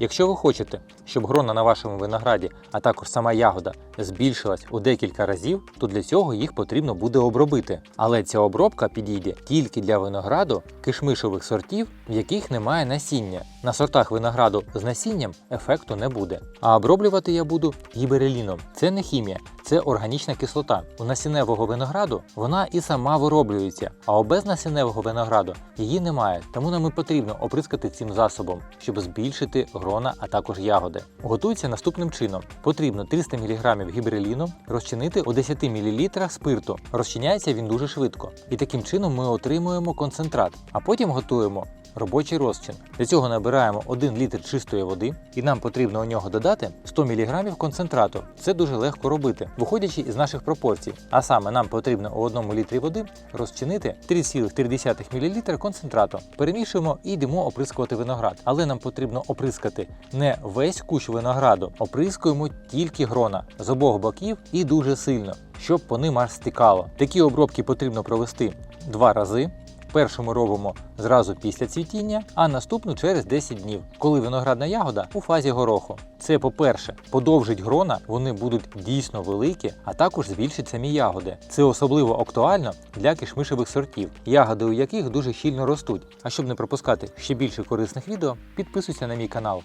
Якщо ви хочете, щоб грона на вашому винограді, а також сама ягода збільшилась у декілька разів, то для цього їх потрібно буде обробити. Але ця обробка підійде тільки для винограду кишмишових сортів, в яких немає насіння. На сортах винограду з насінням ефекту не буде. А оброблювати я буду гібереліном. Це не хімія, це органічна кислота. У насінневого винограду вона і сама вироблюється, а у безнасінневого винограду її немає. Тому нам і потрібно оприскати цим засобом, щоб збільшити грона, а також ягоди. Готується наступним чином: потрібно 300 мг гібреліну розчинити у 10 мл спирту. Розчиняється він дуже швидко. І таким чином ми отримуємо концентрат, а потім готуємо робочий розчин. Для цього набираємо 1 літр чистої води, і нам потрібно у нього додати 100 мг концентрату. Це дуже легко робити, виходячи із наших пропорцій. А саме нам потрібно у 1 літрі води розчинити 3,3 мл концентрату. Перемішуємо і йдемо оприскувати виноград. Але нам потрібно оприскати не весь кущ винограду, оприскуємо тільки грона з обох боків і дуже сильно, щоб по ним аж стікало. Такі обробки потрібно провести два рази. Першу ми робимо зразу після цвітіння, а наступну через 10 днів, коли виноградна ягода у фазі гороху. Це, по-перше, подовжить грона, вони будуть дійсно великі, а також збільшить самі ягоди. Це особливо актуально для кишмишевих сортів, ягоди у яких дуже щільно ростуть. А щоб не пропускати ще більше корисних відео, підписуйся на мій канал.